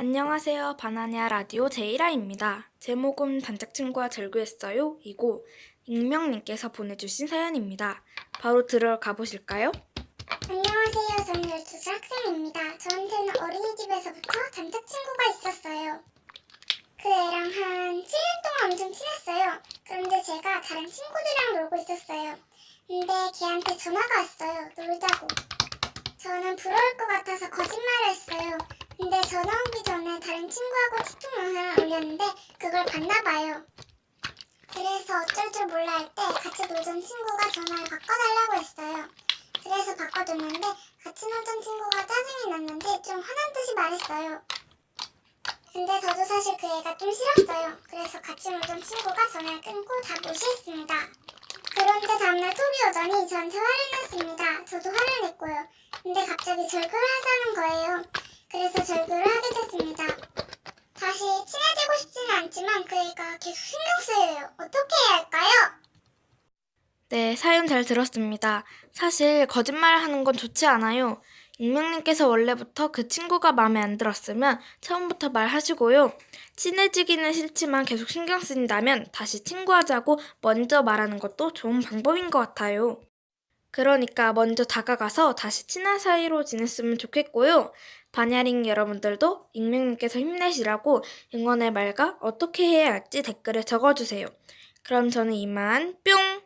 안녕하세요. 바나니아 라디오 제이라입니다. 제목은 단짝 친구와 절교했어요. 이고 익명님께서 보내주신 사연입니다. 바로 들어가 보실까요? 안녕하세요. 저는 12살 학생입니다. 저한테는 어린이집에서부터 단짝 친구가 있었어요. 그 애랑 한 7년 동안 엄청 친했어요. 그런데 제가 다른 친구들이랑 놀고 있었어요. 근데 걔한테 전화가 왔어요. 놀자고. 저는 부러울 것 같아서 거짓말을 했어요. 근데 전화 오기 친구하고 티톡 영상을 올렸는데 그걸 봤나 봐요. 그래서 어쩔 줄 몰라 할 때 같이 놀던 친구가 전화를 바꿔달라고 했어요. 그래서 바꿔줬는데 같이 놀던 친구가 짜증이 났는지 좀 화난 듯이 말했어요. 근데 저도 사실 그 애가 좀 싫었어요. 그래서 같이 놀던 친구가 전화를 끊고 다 무시했습니다. 그런데 다음날 톡이 오더니 저한테 화를 냈습니다. 저도 화를 냈고요. 근데 갑자기 절교를 하자는 거예요. 그래서 절교를 하게 됐습니다. 다시 친해지고 싶지는 않지만 그 애가 계속 신경 쓰여요. 어떻게 해야 할까요? 네, 사연 잘 들었습니다. 사실 거짓말 하는 건 좋지 않아요. 익명님께서 원래부터 그 친구가 마음에 안 들었으면 처음부터 말하시고요. 친해지기는 싫지만 계속 신경 쓰인다면 다시 친구하자고 먼저 말하는 것도 좋은 방법인 것 같아요. 그러니까 먼저 다가가서 다시 친한 사이로 지냈으면 좋겠고요. 반야링 여러분들도 익명님께서 힘내시라고 응원의 말과 어떻게 해야 할지 댓글에 적어주세요. 그럼 저는 이만 뿅!